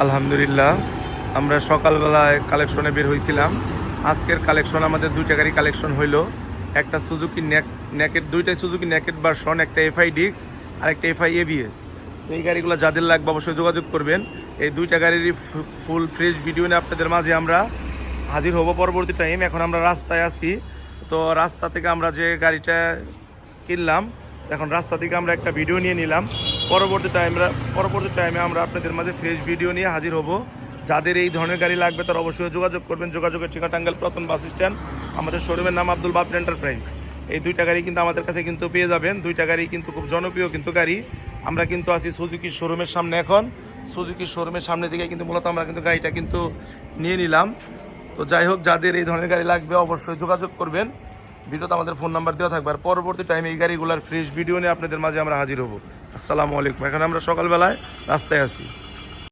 আলহামদুলিল্লাহ, আমরা সকালবেলায় কালেকশনে বের হয়েছিলাম আজকের কালেকশন আমাদের দুইটা গাড়ি কালেকশন হইল। একটা সুজুকি নেকেট দুইটাই সুজুকি নেকেট ভার্সন একটা এফআই ডিক্স আর একটা এফআই এবিএস। তো এই গাড়িগুলো যাদের লাগবে অবশ্যই যোগাযোগ করবেন। এই দুইটা গাড়িরই ফুল ফ্রেশ ভিডিও নিয়ে আপনাদের মাঝে আমরা হাজির হব পরবর্তী টাইম এখন আমরা রাস্তায় আছি। তো রাস্তা থেকে আমরা যে গাড়িটা কিনলাম, এখন রাস্তা থেকে আমরা একটা ভিডিও নিয়ে নিলাম। পরবর্তী টাইম পরবর্তী টাইমে আমরা আপনাদের মাঝে ফ্রেশ ভিডিও নিয়ে হাজির হব। যাদের এই ধরনের গাড়ি লাগবে, তারা অবশ্যই যোগাযোগ করবেন। যোগাযোগের ঠিকানা টাঙ্গাল প্রথম বাস স্ট্যান্ড আমাদের শোরুমের নাম আব্দুল বাপ এন্টারপ্রাইজ এই দুইটা গাড়ি কিন্তু আমাদের কাছে কিন্তু পেয়ে যাবেন। দুইটা গাড়ি কিন্তু খুব জনপ্রিয় কিন্তু গাড়ি। আমরা কিন্তু আছি সুজুকির শোরুমের সামনে এখন। সুজুকির শোরুমের সামনে দিকে কিন্তু মূলত আমরা কিন্তু গাড়িটা কিন্তু নিয়ে নিলাম। তো যাই হোক, যাদের এই ধরনের গাড়ি লাগবে, অবশ্যই যোগাযোগ করবেন। ভিডিওতে আমাদের ফোন নাম্বার দেওয়া থাকবে। আর পরবর্তী টাইমে এই গাড়িগুলোর ফ্রেশ ভিডিও নিয়ে আপনাদের মাঝে আমরা হাজির হব। আসসালামু আলাইকুম। এখানে আমরা সকালবেলায় রাস্তায় আছি।